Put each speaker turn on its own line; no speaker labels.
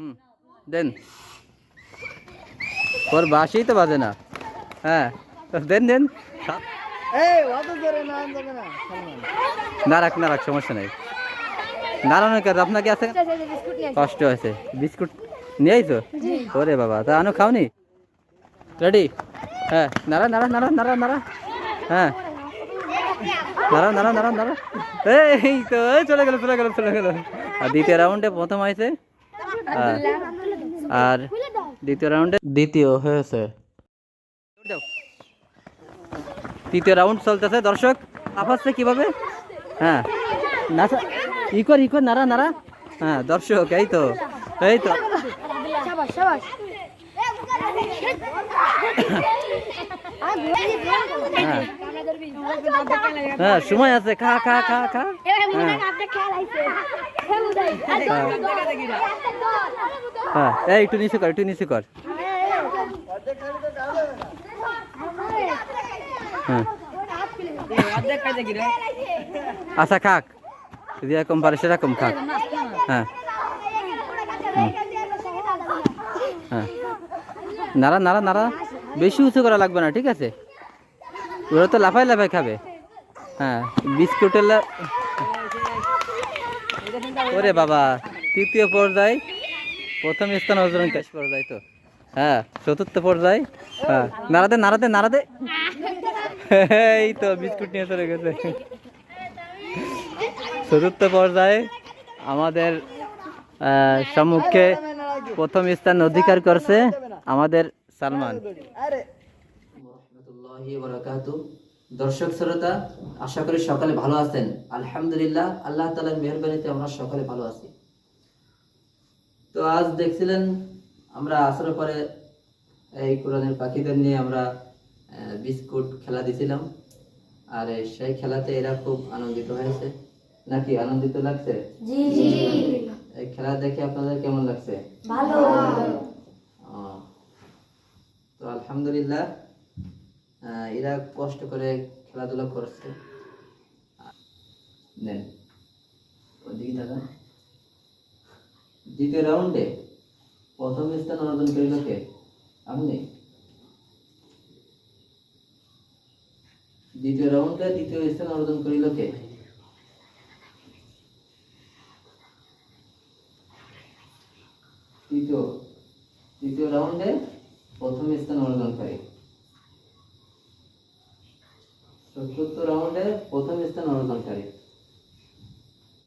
হুম দেন। ওর বাসেই তো বাজে না। হ্যাঁ দেন দেন।
না
রাখ না রাখ সমস্যা নেই। দাঁড়ানো কেন আপনাকে আছে? কষ্ট হয়েছে। বিস্কুট নিয়ে আইছো? ওরে বাবা তা আনো খাওনি? রেডি? হ্যাঁ নাড়া নাড়া নাড়া নাড়া নাড়া হ্যাঁ। নাড়া নাড়া নাড়া নাড়া এই তো চলে গেল চলে গেল চলে গেল। আর দ্বিতীয় রাউন্ডে প্রথম হয়েছে। আর আর দ্বিতীয় রাউন্ডে দ্বিতীয় হয়েছে। তৃতীয় রাউন্ড চলতেছে। দর্শক আফাচ্ছে কীভাবে? হ্যাঁ। নাচা ই কর ই কর নাড়া নাড়া। হ্যাঁ দর্শক এই তো এই তো। হ্যাঁ। হ্যাঁ সময় আছে, খা খা খা খা। হ্যাঁ। হ্যাঁ এই একটু নিচে কর, একটু নিচে কর। হ্যাঁ। আচ্ছা খাক। যেরকম পারে সেরকম খাক। হ্যাঁ। হ্যাঁ। নাড়া নাড়া নাড়া। বেশি উঁচু করা লাগবে না, ঠিক আছে? ওরা তো লাফাই লাফাই খাবে। হ্যাঁ বিস্কুটের ওরে বাবা, তৃতীয় পর্যায়ে, প্রথম স্থান অর্জন শেষ পর্যায়ে তো। হ্যাঁ চতুর্থ পর্যায়ে হ্যাঁ। নাড়াতে নাড়াতে নাড়াতে এই তো, বিস্কুট নিয়ে চলে গেছে। চতুর্থ পর্যায়ে আমাদের সম্মুখে প্রথম স্থান অধিকার করছে আমাদের সালমান। দর্শক শ্রোতা আশা করি সকালে ভালো আছেন। আলহামদুলিল্লাহ আল্লাহ তালার মেহরবানিতে আমরা সকালে ভালো আছি। তো আজ দেখছিলেন আমরা আসর পরে এই কোরআনের পাখিদের নিয়ে আমরা বিস্কুট খেলা দিছিলাম। আর সেই খেলাতে এরা খুব আনন্দিত হয়েছে। নাকি আনন্দিত লাগছে? এই খেলা দেখে আপনাদের কেমন লাগছে? ও, তো আলহামদুলিল্লাহ এরা কষ্ট করে খেলাধুলা করছে। নেন ওদিকে দ্বিতীয় রাউন্ডে প্রথম স্থান অর্জন করিল কে? আপনি। দ্বিতীয় রাউন্ডে দ্বিতীয় স্থান অর্জন করিল কে? তৃতীয় তৃতীয় রাউন্ডে চতুর্থ রাউন্ডে প্রথম স্থান অর্জনকারী